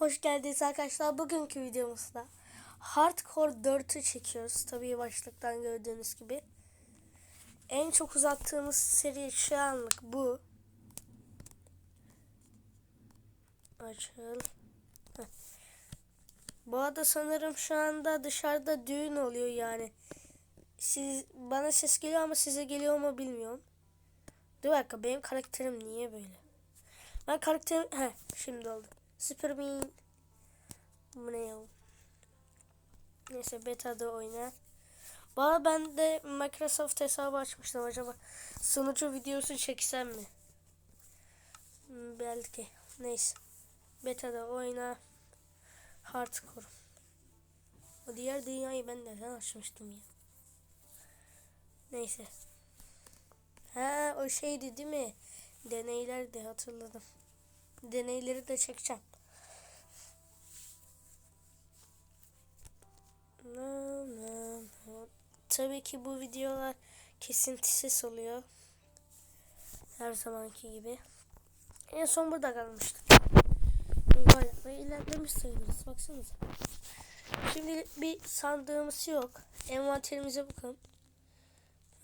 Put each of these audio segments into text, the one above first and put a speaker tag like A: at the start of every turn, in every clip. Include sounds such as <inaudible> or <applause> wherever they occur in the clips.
A: Hoş geldiniz arkadaşlar. Bugünkü videomuzda Hardcore 4'ü çekiyoruz. Tabii başlıktan gördüğünüz gibi. En çok uzattığımız seri şu anlık bu. Açıl. Bu arada sanırım şu anda dışarıda düğün oluyor yani. Siz bana ses geliyor ama size geliyor mu bilmiyorum. Dur dakika benim karakterim niye böyle? Ben karakterim he şimdi oldu. Superman bu ne ya? Neyse beta'da oyna. Bana ben de Microsoft hesabı açmıştım acaba sunucu videosu çeksem mi? Hmm, Belki. Neyse. Beta'da oyna. Hardcore. O diğer dünyayı ben neden açmıştım ya? Neyse. Ha o şeydi değil mi? Deneyler de hatırladım. Deneyleri de çekeceğim. Tabii ki bu videolar kesintisiz oluyor. Her zamanki gibi. En son burada kalmıştık. Da ilerlemiş sayılırız. Baksanıza. Şimdi bir sandığımız yok. Envanterimize.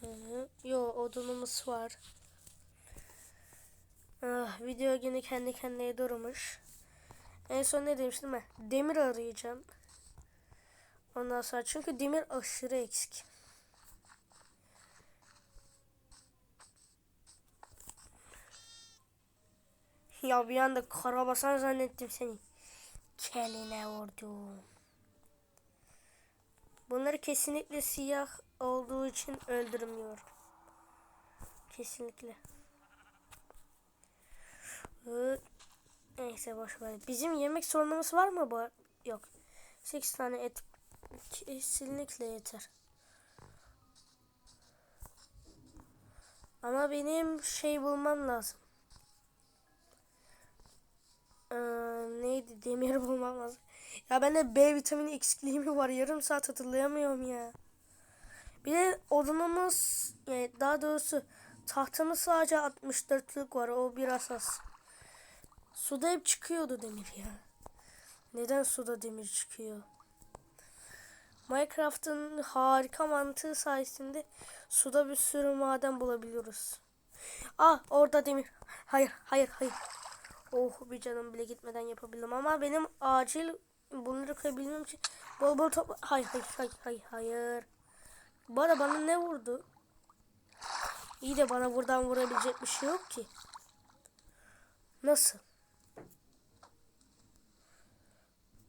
A: Hı hı. Yo odunumuz var. Ah, video yine kendi kendine durmuş. En son ne demiştim ben? Demir arayacağım. Ondan sonra çünkü demir aşırı eksik. Ya bir anda karabasan zannettim seni. Keline vurdum. Bunları kesinlikle siyah olduğu için öldürmüyorum. Kesinlikle. Neyse boş ver. Bizim yemek sorunumuz var mı bu? Yok. 8 tane et kesinlikle yeter. Ama benim şey bulmam lazım. Ee, neydi? Demir bulmam lazım. Ya bende B vitamini eksikliği var? Yarım saat hatırlayamıyorum ya. Bir de odunumuz yani daha doğrusu tahtamız sadece 64'lük var. O biraz az. Suda hep çıkıyordu demir ya. Neden suda demir çıkıyor? Minecraft'ın harika mantığı sayesinde suda bir sürü maden bulabiliyoruz. Ah orada demir. Hayır hayır hayır. Oh bir canım bile gitmeden yapabildim ama benim acil bunları koyabilmem için bol bol top... Hayır hayır hayır hayır hayır. Arada bana ne vurdu? İyi de bana buradan vurabilecek bir şey yok ki. Nasıl?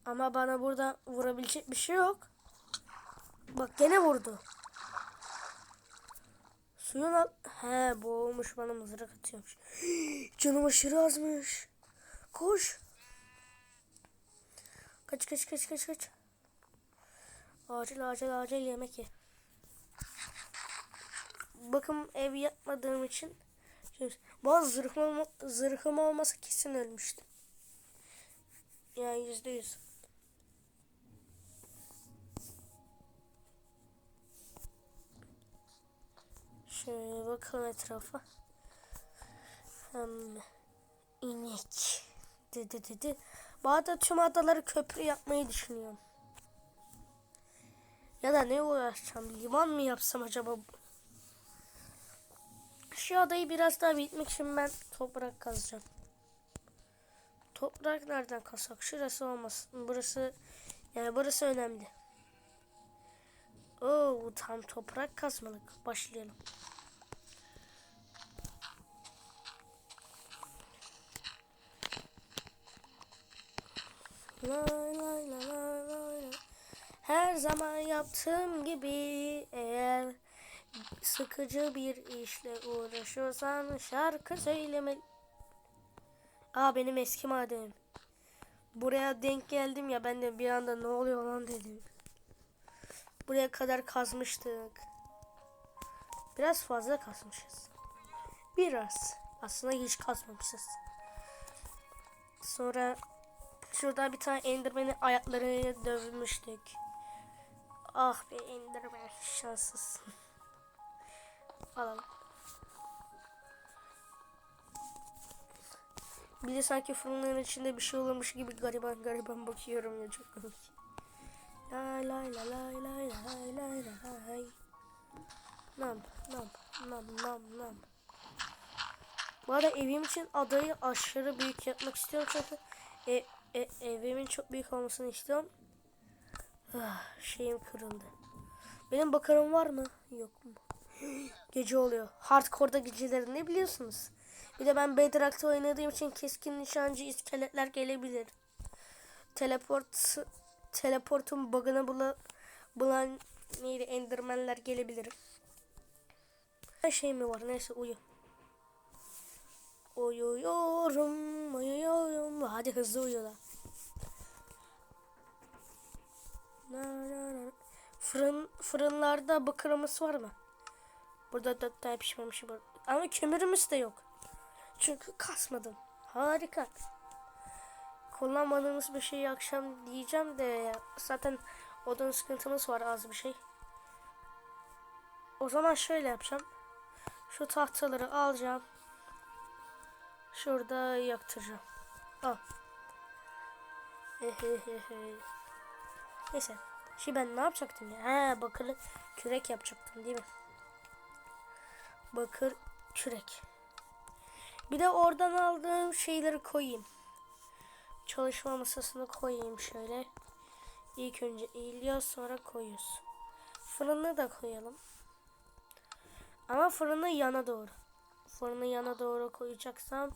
A: Ama bana burada vurabilecek bir şey yok. Bak gene vurdu. Suyun al... He boğulmuş bana mızrak atıyormuş. <gasps> Canım aşırı azmış. Koş. Kaç kaç kaç kaç kaç. Acil acil acil yemek ye. Bakın ev yapmadığım için bazı zırhım, zırhım olmasa kesin ölmüştüm. Yani yüzde yüz. Şöyle bakalım etrafa. Hmm, inek. Dedi dedi. Bazı tüm adaları köprü yapmayı düşünüyorum. Ya da ne uğraşacağım? Liman mı yapsam acaba? Şu adayı biraz daha bitmek için ben toprak kazacağım. Toprak nereden kazsak? Şurası olmasın. Burası yani burası önemli. Oo tam toprak kazmalık. Başlayalım. Lay lay lay lay lay. Her zaman yaptığım gibi eğer sıkıcı bir işle uğraşıyorsan şarkı söyleme. Aa benim eski madenim. Buraya denk geldim ya ben de bir anda ne oluyor lan dedim. Buraya kadar kazmıştık. Biraz fazla kazmışız. Biraz. Aslında hiç kazmamışız. Sonra şurada bir tane enderman'in ayaklarını dövmüştük. Ah be enderman şanssızsın. <laughs> Alalım. Bir de sanki fırının içinde bir şey olurmuş gibi gariban gariban bakıyorum ya çok komik. Lay lay lay lay lay. Bu arada evim için adayı aşırı büyük yapmak istiyorum çünkü e, e, evimin çok büyük olmasını istiyorum. Ah, şeyim kırıldı. Benim bakarım var mı? Yok mu? <gasps> Gece oluyor. Hardcore'da geceleri ne biliyorsunuz? Bir de ben Bedrock'ta oynadığım için keskin nişancı iskeletler gelebilir. Teleport teleportun bug'ını bula, bulan neydi endermenler gelebilir. Her şey mi var? Neyse uyu. Uyuyorum, uyuyorum. Hadi hızlı uyu da. Fırın, fırınlarda bakırımız var mı? Burada dört tane pişmemiş. Ama kömürümüz de yok. Çünkü kasmadım. Harika. Kullanmadığımız bir şeyi akşam diyeceğim de. Zaten odun sıkıntımız var az bir şey. O zaman şöyle yapacağım. Şu tahtaları alacağım. Şurada yaktıracağım. Al. Neyse. Şimdi ben ne yapacaktım ya? He bakır kürek yapacaktım değil mi? Bakır kürek. Bir de oradan aldığım şeyleri koyayım. Çalışma masasını koyayım şöyle. İlk önce eğiliyor sonra koyuyoruz. Fırını da koyalım. Ama fırını yana doğru. Fırını yana doğru koyacaksam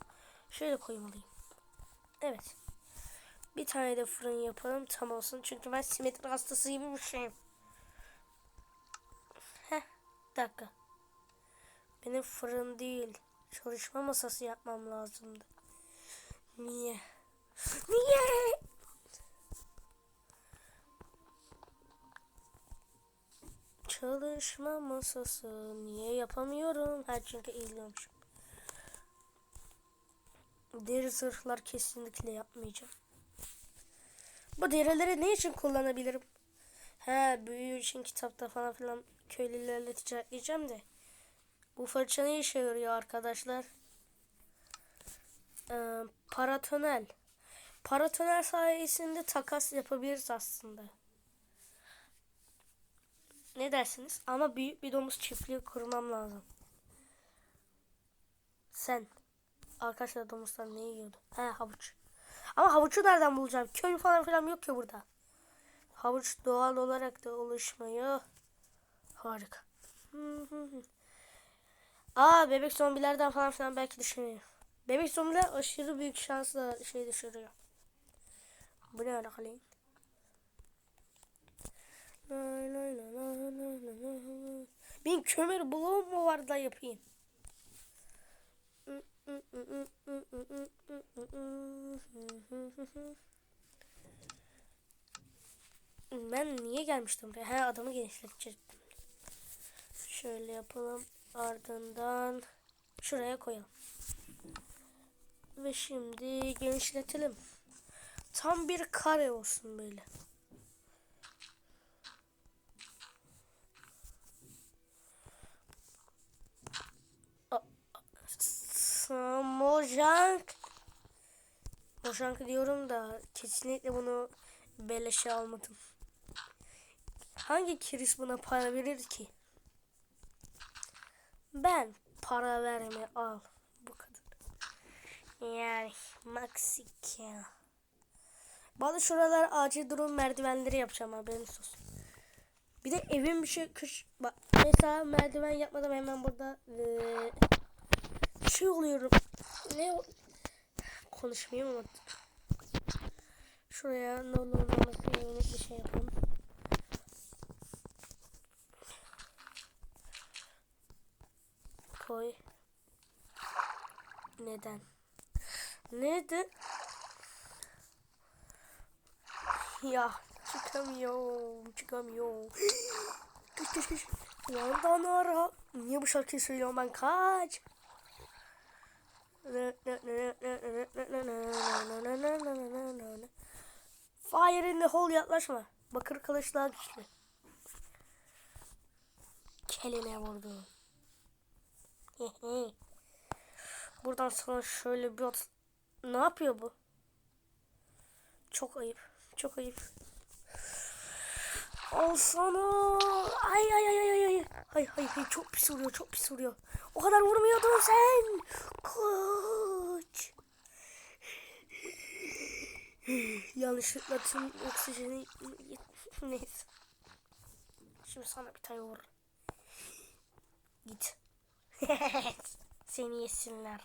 A: şöyle koymalıyım. Evet. Bir tane de fırın yapalım tam olsun. Çünkü ben simetri hastası bir şeyim. Heh. dakika. Benim fırın değil. Çalışma masası yapmam lazımdı. Niye? Çalışma masası niye yapamıyorum? Ha çünkü eğiliyormuşum. Deri zırhlar kesinlikle yapmayacağım. Bu derileri ne için kullanabilirim? He büyü için kitapta falan filan köylülerle ticaretleyeceğim de. Bu fırça ne işe yarıyor arkadaşlar? Ee, paratonel. Paratonel sayesinde takas yapabiliriz aslında. Ne dersiniz? Ama büyük bir domuz çiftliği kurmam lazım. Sen. Arkadaşlar domuzlar ne yiyordu? He havuç. Ama havucu nereden bulacağım? Köy falan filan yok ki burada. Havuç doğal olarak da oluşmuyor. Harika. <laughs> Aa bebek zombilerden falan filan belki düşünüyor. Bebek zombiler aşırı büyük şansla şey düşürüyor. Bu ne kaleyim? Benim kömür bloğum mu var da yapayım? Ben niye gelmiştim buraya? He adamı genişleteceğim. Şöyle yapalım. Ardından şuraya koyalım. Ve şimdi genişletelim. Tam bir kare olsun böyle. Mojang. Mojang diyorum da kesinlikle bunu beleşe almadım. Hangi kiris buna para verir ki? Ben para verme al. Bu kadar. Yani Meksika. Bazı şuralar acil durum merdivenleri yapacağım haberiniz olsun. Bir de evim bir şey kış bak mesela merdiven yapmadan hemen burada ee, şey oluyorum. Ne konuşmayayım ama şuraya ne olur olmaz bir şey yapalım. Koy. Neden? Neden? Ya çıkamıyorum, çıkamıyorum. <gasps> Kış kış kış. Yandan ara. Niye bu şarkıyı söylüyorum ben kaç? Fire in the hole yaklaşma. Bakır kılıçlar güçlü. Kelime vurdu. <laughs> Buradan sana şöyle bir at. Ne yapıyor bu? Çok ayıp. Çok ayıp. Al sana. Ay ay ay ay ay ay. Hay hay hay çok pis vuruyor çok pis vuruyor. O kadar vurmuyordun sen. Koç. Yanlışlıkla tüm oksijeni <laughs> neyse. Şimdi sana bir tane vur. Git. <laughs> Seni yesinler.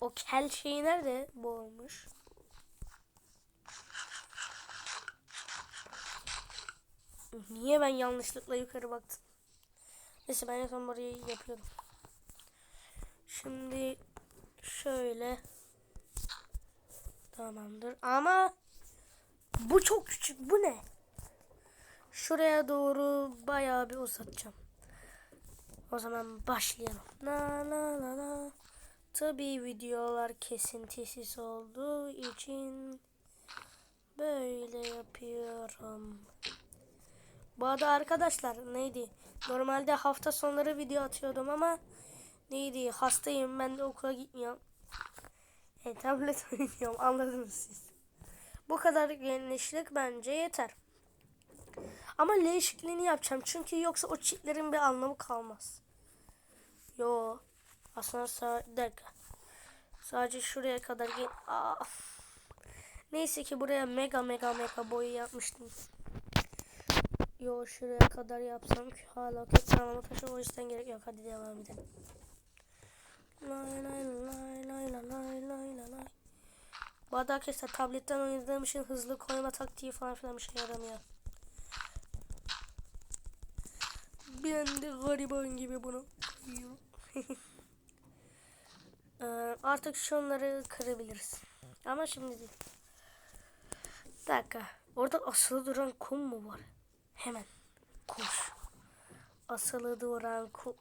A: O kel şeyi nerede? Bu Niye ben yanlışlıkla yukarı baktım? Neyse ben en son burayı yapıyorum. Şimdi şöyle tamamdır ama bu çok küçük bu ne? Şuraya doğru bayağı bir uzatacağım. O zaman başlayalım. Na na na na. Tabii videolar kesintisiz olduğu için böyle yapıyorum. Bu arada arkadaşlar neydi? Normalde hafta sonları video atıyordum ama neydi? Hastayım ben de okula gitmiyorum. E, tablet <laughs> oynuyorum anladınız siz. Bu kadar genişlik bence yeter. Ama L yapacağım çünkü yoksa o çitlerin bir anlamı kalmaz. Yo. Aslında sa bir dakika. Sadece şuraya kadar gel. Neyse ki buraya mega mega mega boyu yapmıştım. Yo şuraya kadar yapsam ki hala okey tamam ama taşı o yüzden gerek yok hadi devam edelim. Lay lay lay lay lay lay lay lay. Bu arada arkadaşlar tabletten oynadığım için hızlı koyma taktiği falan filan bir şey yaramıyor. Ben de gariban gibi bunu koyuyorum. <laughs> Ee, artık şunları kırabiliriz. Ama şimdi değil. Bir dakika. Orada asılı duran kum mu var? Hemen. Koş. Asılı duran kum.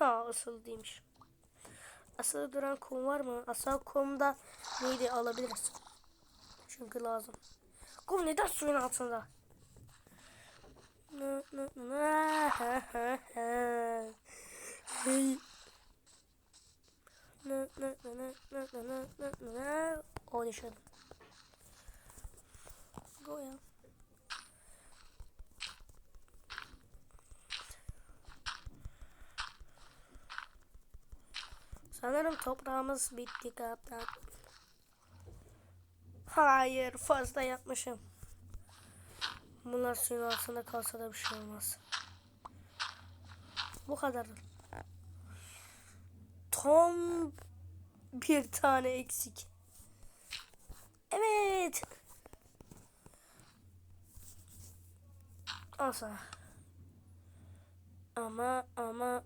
A: Ya asılı değilmiş. Asılı duran kum var mı? Asıl kumda neydi alabiliriz. Çünkü lazım. Kum neden suyun altında? Nı, nı, nı, ha, toprağımız bitti kaptan. Hayır fazla yapmışım. Bunlar suyun altında kalsa da bir şey olmaz. Bu kadar. Tam bir tane eksik. Evet. Al sana. Ama ama